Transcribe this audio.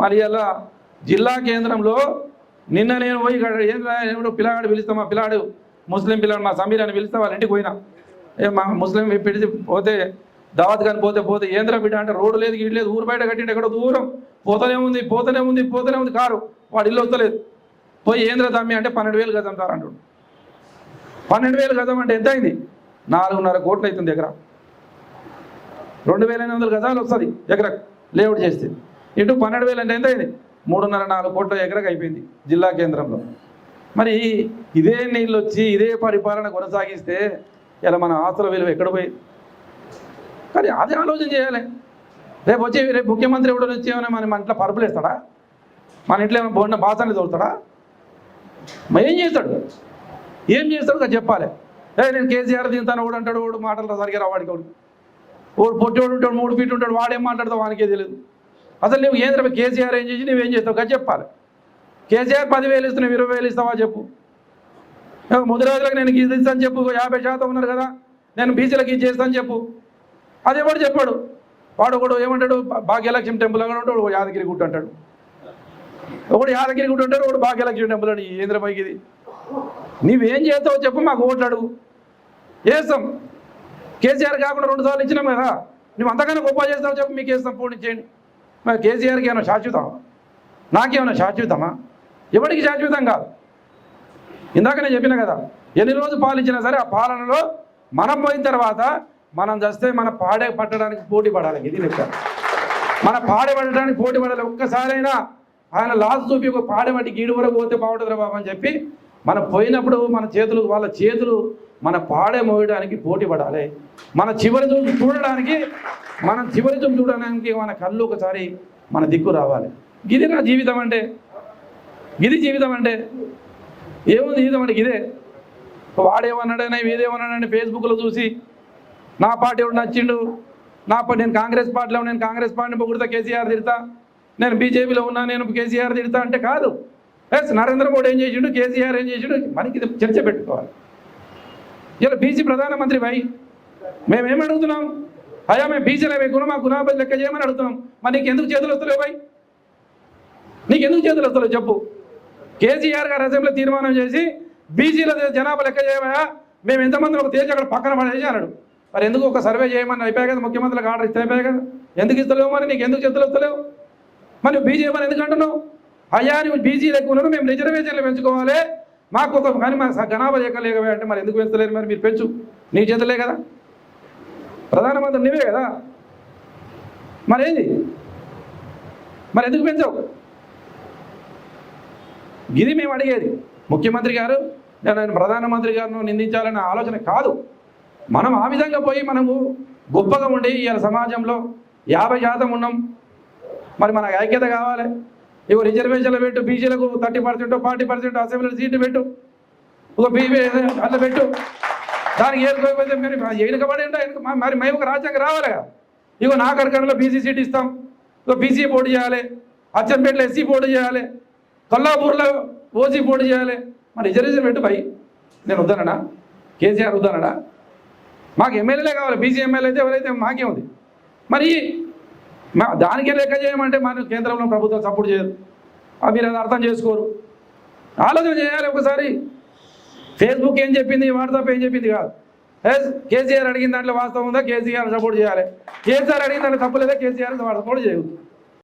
మరి అలా జిల్లా కేంద్రంలో నిన్న నేను పోయి ఇక్కడ ఏం పిల్లగాడు పిలుస్తా మా పిల్లాడు ముస్లిం పిల్లాడు మా సమీర్ అని పిలిస్తే వాళ్ళ ఇంటికి పోయినా. ఏ మా ముస్లిం పిలిచి పోతే దావత్ కానీ పోతే పోతే ఏంద్ర బిడ్డ అంటే రోడ్డు లేదు ఇటు లేదు ఊరు బయట కట్టిండు ఎక్కడో దూరం. పోతూనే ఉంది పోతూనే ఉంది పోతూనే ఉంది కారు. వాడు ఇల్లు వస్తలేదు. పోయి ఏంద్ర తమ్మి అంటే పన్నెండు వేలు గజం సార్ అంటాడు. పన్నెండు వేలు గజం అంటే ఎంత అయింది? నాలుగున్నర కోట్లు అవుతుంది ఎకరా. రెండు వేల ఎనిమిది వందల గజాలు వస్తుంది ఎకరా లేఅవుట్ చేస్తే. ఇటు పన్నెండు వేలు అంటే ఎంత అయింది? మూడున్నర నాలుగు కోట్ల ఎకరకు అయిపోయింది జిల్లా కేంద్రంలో. మరి ఇదే నీళ్ళు వచ్చి ఇదే పరిపాలన కొనసాగిస్తే ఇలా మన ఆస్తుల విలువ ఎక్కడ పోయి కానీ అదే ఆలోచన చేయాలి. రేపు వచ్చి రేపు ముఖ్యమంత్రి ఎవడో వచ్చి ఏమైనా మన మన ఇంట్లో పరుపులు వేస్తాడా? మన ఇంట్లో ఏమైనా బోడిన బాసాన్ని తోలుతాడా? మరి ఏం చేస్తాడు? ఏం చేస్తాడు కదా చెప్పాలి. ఏ నేను కేసీఆర్ తింటాను వాడు అంటాడు ఓడు మాటలు సరిగ్గా రావాడికి వాడు. వాడు ఓడు ఉంటాడు మూడు ఫీట్ ఉంటాడు వాడేం మాట్లాడతావు వానికే తెలియదు అసలు నువ్వు ఏం కేసీఆర్ ఏం చేసి నువ్వేం చేస్తావు? కదా చెప్పాలి. కేసీఆర్ పదివేలు ఇస్తున్నావు ఇరవై వేలు ఇస్తావా చెప్పు. ఏ, ముదిరాజులకు నేను ఇది ఇస్తాను చెప్పు యాభై శాతం ఉన్నారు కదా నేను బీసీలకు ఇది చేస్తాను చెప్పు. అది వాడు చెప్పాడు? వాడు ఒకడు ఏమంటాడు? భాగ్యలక్ష్మి టెంపుల్ అని ఉంటాడు యాదగిరి గుట్ట అంటాడు. ఒకడు యాదగిరి గుట్ట అంటాడు ఒకడు భాగ్యలక్ష్మి టెంపుల్ అని ఏంద్రమైకి ఇది. నీవేం చేస్తావో చెప్పు మాకు ఓట్లు అడుగు. వేస్తాం కేసీఆర్ కాకుండా రెండు సార్లు ఇచ్చినాం కదా నువ్వు అంతకన్నా గొప్ప చేస్తావు చెప్పు మీకు వేస్తాం పోటీ చేయండి. మరి కేసీఆర్కి ఏమైనా శాశ్వతమా? నాకేమైనా శాశ్వతమా? ఎవరికి శాశ్వతం కాదు. ఇందాక నేను చెప్పిన కదా ఎన్ని రోజులు పాలించినా సరే ఆ పాలనలో మనం పోయిన తర్వాత మనం చస్తే మన పాడే పట్టడానికి పోటీ పడాలి. ఇది లెక్క. మన పాడే పడడానికి పోటీ పడాలి. ఒక్కసారైనా ఆయన లాస్ చూపి ఒక పాడే గీడు వరకు పోతే బాగుంటుందిరా బాబు అని చెప్పి మనం పోయినప్పుడు మన చేతులు వాళ్ళ చేతులు మన పాడే మోయడానికి పోటీ పడాలి. మన చివరి చూపు చూడడానికి మనం చివరి చూపు చూడడానికి మన కళ్ళు ఒకసారి మన దిక్కు రావాలి. ఇది నా జీవితం అంటే? ఇది జీవితం అంటే? ఏముంది జీవితం అంటే ఇదే వాడేమన్నాడని వీడేమన్నాడని ఫేస్బుక్లో చూసి నా పార్టీ ఎవడు నచ్చిండు? నా పార్టీ నేను కాంగ్రెస్ పార్టీలో నేను కాంగ్రెస్ పార్టీని పొగుడుతా కేసీఆర్ తిడతా. నేను బీజేపీలో ఉన్నా నేను కేసీఆర్ తిడతా అంటే కాదు. ఎస్ నరేంద్ర మోడీ ఏం చేసిండు? కేసీఆర్ ఏం చేసిండు? మనకి ఇది చర్చ పెట్టుకోవాలి. ఇలా బీసీ ప్రధానమంత్రి భయ్ మేమేం అడుగుతున్నాం అయ్యా మేము బీసీలో వేకున్నాం మా గుణాబది లెక్క చేయమని అడుగుతున్నాం. మరి నీకు ఎందుకు చేతులు వస్తలేవు భయ్? నీకు ఎందుకు చేతులు వస్తలేవు చెప్పు. కేసీఆర్ గారు అసెంబ్లీ తీర్మానం చేసి బీసీల జనాభా లెక్క చేయమయా మేము ఎంతమంది ఒక తేజ్ అక్కడ పక్కన పడేసి అన్నాడు. మరి ఎందుకు ఒక సర్వే చేయమని అయిపోయా కదా ముఖ్యమంత్రులకు ఆర్డర్ ఇస్తే అయిపోయా కదా. ఎందుకు ఇస్తలేవు మరి? నీకు ఎందుకు చేతులు వస్తలేవు? మరి నువ్వు బీజీ అని ఎందుకు అంటున్నావు? అయ్యా నువ్వు బీజీ లెక్క ఉన్నాను మేము రిజర్వేషన్లు పెంచుకోవాలి. మాకు ఒక కానీ మా జనాభా లెక్కలేకపోయా అంటే మరి ఎందుకు పెంచలేరు మరి? మీరు పెంచు. నీ చేతలే కదా. ప్రధానమంత్రి నువ్వే కదా. మరేంది? మరి ఎందుకు పెంచావు? ఇది మేము అడిగేది. ముఖ్యమంత్రి గారు నేను ఆయన ప్రధానమంత్రి గారిను నిందించాలనే ఆలోచన కాదు. మనం ఆ విధంగా పోయి మనము గొప్పగా ఉండి ఇవాళ సమాజంలో యాభై శాతం ఉన్నాం. మరి మనకు ఐక్యత కావాలి. ఇగో రిజర్వేషన్లు పెట్టు బీసీలకు thirty percent forty percent assembly సీట్లు పెట్టు. ఒక బీబీ అట్లా పెట్టు. దానికి ఏడుకోకపోతే మరి ఎనుకబడి ఉంటే మరి మేము ఒక రాజ్యాంగం రావాలిగా కదా. ఇగో నా కరకడలో బీసీ సీట్ ఇస్తాం. ఇక బీసీ పోటీ చేయాలి. అచ్చంపేటలో ఎస్సీ పోటీ చేయాలి. కొల్లాపూర్లో ఓసీ పోటీ చేయాలి. మరి రిజర్వేషన్ పెట్టు భయ్ నేను వద్దానడా కేసీఆర్ వద్దానడా మాకు ఎమ్మెల్యేలే కావాలి. బీసీ ఎమ్మెల్యే అయితే ఎవరైతే మాకే ఉంది మరి మా దానికే లెక్క చేయమంటే మన కేంద్రంలో ప్రభుత్వం సపోర్ట్ చేయదు. అది మీరు అది అర్థం చేసుకోరు. ఆలోచన చేయాలి ఒకసారి. ఫేస్బుక్ ఏం చెప్పింది వాట్సాప్ ఏం చెప్పింది కాదు. కేసీఆర్ అడిగిన దాంట్లో వాస్తవం ఉందా? కేసీఆర్ సపోర్ట్ చేయాలి. కేసీఆర్ అడిగిన దాంట్లో తప్పు లేదా? కేసీఆర్ సపోర్ట్ చేయదు